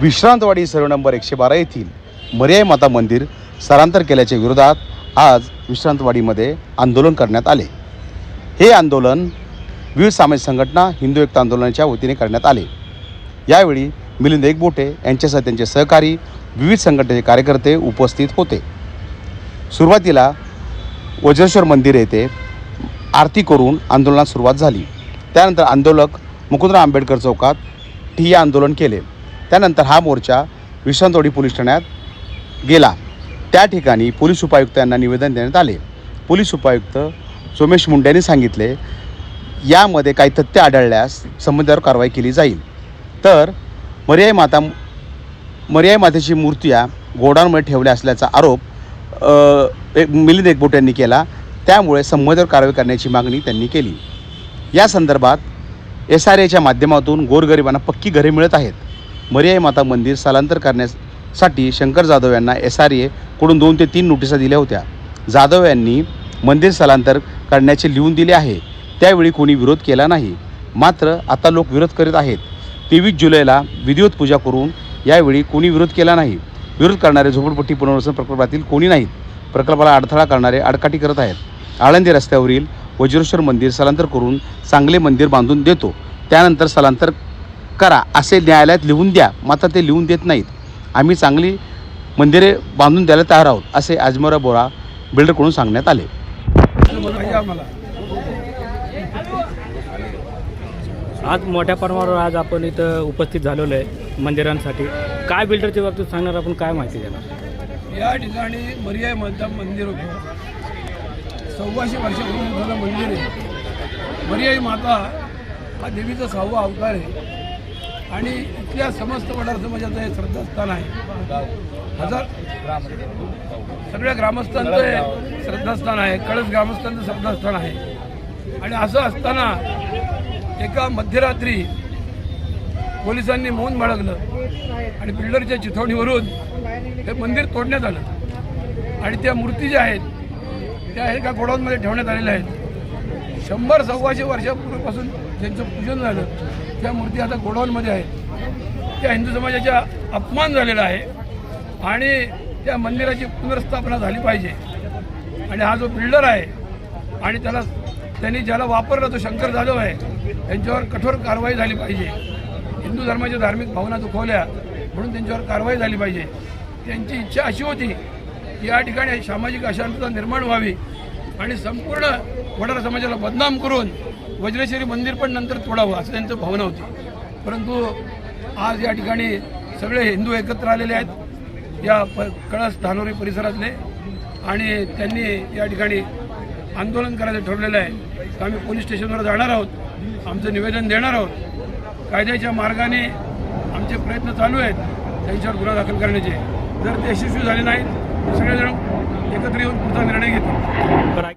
विश्रांतवाडी सर्व नंबर एकशे बारा येथील मर्याय माता मंदिर स्थलांतर केल्याच्या विरोधात आज विश्रांतवाडीमध्ये आंदोलन करण्यात आले. हे आंदोलन विविध सामाजिक संघटना हिंदू एकता आंदोलनाच्या वतीने करण्यात आले. यावेळी मिलिंद एकबोटे यांच्यासह त्यांचे सहकारी विविध संघटनेचे कार्यकर्ते उपस्थित होते. सुरुवातीला वज्रेश्वर मंदिर येथे आरती करून आंदोलनात सुरुवात झाली. त्यानंतर आंदोलक मुकुंदराव आंबेडकर चौकात ठिय्या आंदोलन केले. त्यानंतर हा मोर्चा विश्रांतवाडी पोलीस ठाण्यात गेला. त्या ठिकाणी पोलीस उपायुक्त यांना निवेदन देण्यात आले. पोलीस उपायुक्त सोमेश मुंडे यांनी सांगितले यामध्ये काही तथ्य आढळल्यास संबंधावर कारवाई केली जाईल. तर मर्याई माता मर्याई मातेची मूर्त्या गोडाऊनमध्ये ठेवल्या असल्याचा आरोप एक मिलिंद एकबोट यांनी केला. त्यामुळे संबंधावर कारवाई करण्याची मागणी त्यांनी केली. या संदर्भात एस आर एच्या माध्यमातून गोरगरिबांना पक्की घरे मिळत आहेत. मर्याई माता मंदिर स्थलांतर करण्यासाठी शंकर जाधव यांना एस आर एकडून दोन ते तीन नोटिसा दिल्या होत्या. जाधव यांनी मंदिर स्थलांतर करण्याचे लिहून दिले आहे. त्यावेळी कोणी विरोध केला नाही. मात्र आता लोक विरोध करीत आहेत. तेवीस जुलैला विधिवत पूजा करून यावेळी कोणी विरोध केला नाही. विरोध करणारे झोपडपट्टी पुनर्वसन प्रकल्पातील कोणी नाहीत. प्रकल्पाला अडथळा करणारे आडकाठी करत आहेत. आळंदी रस्त्यावरील वज्रेश्वर मंदिर स्थलांतर करून चांगले मंदिर बांधून देतो. त्यानंतर स्थलांतर करा असे न्यायालयात लिहून द्या. मात्र ते लिहून देत नाहीत. आम्ही चांगली मंदिरे बांधून द्यायला तयार आहोत असे आजमोरा बोरा बिल्डरकडून सांगण्यात आले. आज मोठ्या प्रमाणावर आज आपण इथं उपस्थित झालेलो आहे मंदिरांसाठी. काय बिल्डरच्या बाबतीत सांगणार आपण काय माहिती देणार? या ठिकाणी मर्याय माता मंदिर होतं. सव्वाशे वर्षापूर्वी जुनं मंदिर आहे. मर्याई माता हा देवीचा सहावा अवतार आहे. आणि इथल्या समस्त वडार समाजाचं म्हणजे हे श्रद्धास्थान आहे. हजार सगळ्या ग्रामस्थांचं हे श्रद्धास्थान आहे. कळस ग्रामस्थांचं श्रद्धास्थान आहे. आणि असं असताना एका मध्यरात्री पोलिसांनी मौन बाळगलं आणि बिल्डरच्या चिथवणीवरून हे मंदिर तोडण्यात आलं. आणि त्या मूर्ती ज्या आहेत त्या एका गोडाऊनमध्ये ठेवण्यात आलेल्या आहेत. शंभर सव्वाशे वर्षापूर्वीपासून ज्यांचं पूजन झालं. त्या मूर्ती आता गोडाऊनमध्ये आहेत. त्या हिंदू समाजाचा अपमान झालेला आहे. आणि त्या मंदिराची पुनर्स्थापना झाली पाहिजे. आणि हा जो बिल्डर आहे आणि त्याला त्यांनी ज्याला वापरलं तो शंकर जाधव आहे त्यांच्यावर कठोर कारवाई झाली पाहिजे. हिंदू धर्माच्या धार्मिक भावना दुखवल्या म्हणून त्यांच्यावर कारवाई झाली पाहिजे. त्यांची इच्छा अशी होती की या ठिकाणी सामाजिक अशांतता निर्माण व्हावी. आणि संपूर्ण वडार समाजाला बदनाम करून वज्रेश्वरी मंदिर पण नंतर तोडावं असं त्यांचं भावना होती. परंतु आज या ठिकाणी सगळे हिंदू एकत्र आलेले आहेत. या प कळस धानोरी परिसरातले आणि त्यांनी या ठिकाणी आंदोलन करायचं ठरलेलं आहे. तर आम्ही पोलीस स्टेशनवर जाणार आहोत. आमचं निवेदन देणार आहोत. कायद्याच्या मार्गाने आमचे प्रयत्न चालू आहेत. त्यांच्यावर गुन्हा दाखल करण्याचे. जर ते यशस्वी झाले नाहीत तर सगळेजण एकत्र येऊन पुढचा निर्णय घेतो.